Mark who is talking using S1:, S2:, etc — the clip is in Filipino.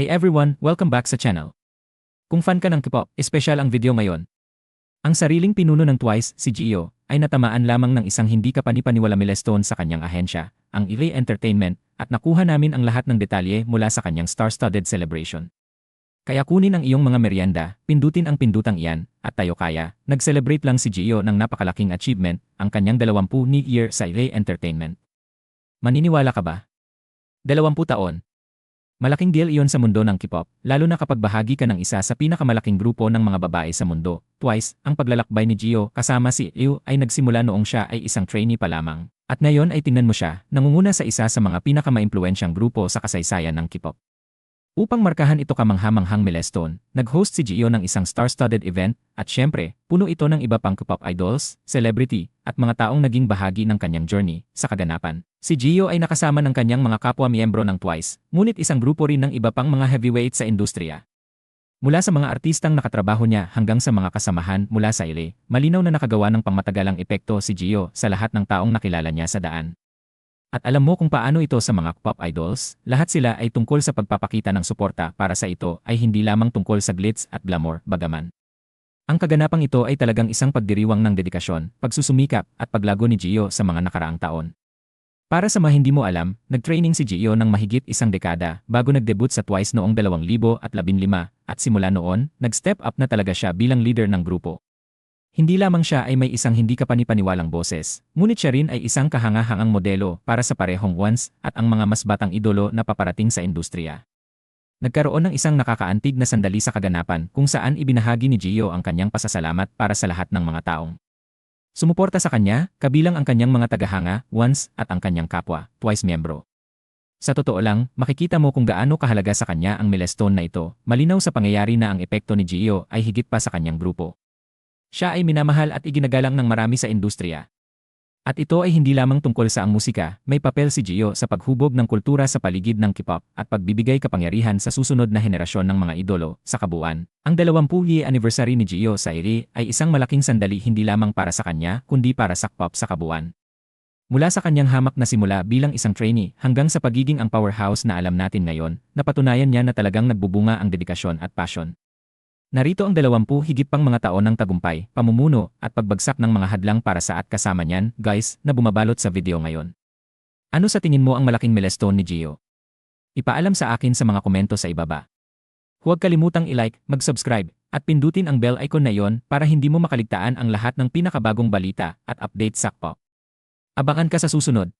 S1: Hey everyone, welcome back sa channel. Kung fan ka ng K-pop, espesyal ang video ngayon. Ang sariling pinuno ng Twice, si Gio, ay natamaan lamang ng isang hindi kapanipaniwala milestone sa kanyang ahensya, ang EVA Entertainment, at nakuha namin ang lahat ng detalye mula sa kanyang star-studded celebration. Kaya kunin ang iyong mga merienda, pindutin ang pindutang iyan, at tayo kaya, nag-celebrate lang si Gio ng napakalaking achievement, ang kanyang 20 ni year sa EVA Entertainment. Maniniwala ka ba? 20 taon. Malaking deal iyon sa mundo ng K-pop, lalo na kapag bahagi ka ng isa sa pinakamalaking grupo ng mga babae sa mundo. Twice, ang paglalakbay ni Gio kasama si Liu ay nagsimula noong siya ay isang trainee pa lamang. At ngayon ay tingnan mo siya, nangunguna sa isa sa mga pinakamaimpluwensyang grupo sa kasaysayan ng K-pop. Upang markahan ito kamanghamanghang milestone, nag-host si Gio ng isang star-studded event at syempre, puno ito ng iba pang K-pop idols, celebrity, at mga taong naging bahagi ng kanyang journey sa kaganapan. Si Gio ay nakasama ng kanyang mga kapwa miyembro ng Twice, ngunit isang grupo rin ng iba pang mga heavyweight sa industriya. Mula sa mga artistang nakatrabaho niya hanggang sa mga kasamahan mula sa ile, malinaw na nakagawa ng pangmatagalang epekto si Gio sa lahat ng taong nakilala niya sa daan. At alam mo kung paano ito sa mga pop idols, lahat sila ay tungkol sa pagpapakita ng suporta para sa ito ay hindi lamang tungkol sa glitz at glamour, bagaman. Ang kaganapang ito ay talagang isang pagdiriwang ng dedikasyon, pagsusumikap at paglago ni Gio sa mga nakaraang taon. Para sa mga hindi mo alam, nag-training si Gio ng mahigit isang dekada bago nag-debut sa Twice noong 2015 at simula noon, nag-step up na talaga siya bilang leader ng grupo. Hindi lamang siya ay may isang hindi kapanipaniwalang boses, ngunit siya rin ay isang kahangahangang modelo para sa parehong ones at ang mga mas batang idolo na paparating sa industriya. Nagkaroon ng isang nakakaantig na sandali sa kaganapan kung saan ibinahagi ni Gio ang kanyang pasasalamat para sa lahat ng mga taong. Sumuporta sa kanya, kabilang ang kanyang mga tagahanga, ones, at ang kanyang kapwa, twice miyembro. Sa totoo lang, makikita mo kung gaano kahalaga sa kanya ang milestone na ito, malinaw sa pangyayari na ang epekto ni Gio ay higit pa sa kanyang grupo. Siya ay minamahal at iginagalang ng marami sa industriya. At ito ay hindi lamang tungkol sa ang musika, may papel si Gio sa paghubog ng kultura sa paligid ng K-pop at pagbibigay kapangyarihan sa susunod na henerasyon ng mga idolo sa kabuuan. Ang 20th anniversary ni Gio sa IRI ay isang malaking sandali hindi lamang para sa kanya kundi para sa K-pop sa kabuuan. Mula sa kanyang hamak na simula bilang isang trainee hanggang sa pagiging ang powerhouse na alam natin ngayon, napatunayan niya na talagang nagbubunga ang dedikasyon at passion. Narito ang dalawampu higit pang mga taon ng tagumpay, pamumuno, at pagbagsak ng mga hadlang para sa at kasama niyan, guys, na bumabalot sa video ngayon. Ano sa tingin mo ang malaking milestone ni Gio? Ipaalam sa akin sa mga komento sa ibaba. Huwag kalimutang i-like, mag-subscribe, at pindutin ang bell icon na yon para hindi mo makaligtaan ang lahat ng pinakabagong balita at update sa pop. Abangan ka sa susunod.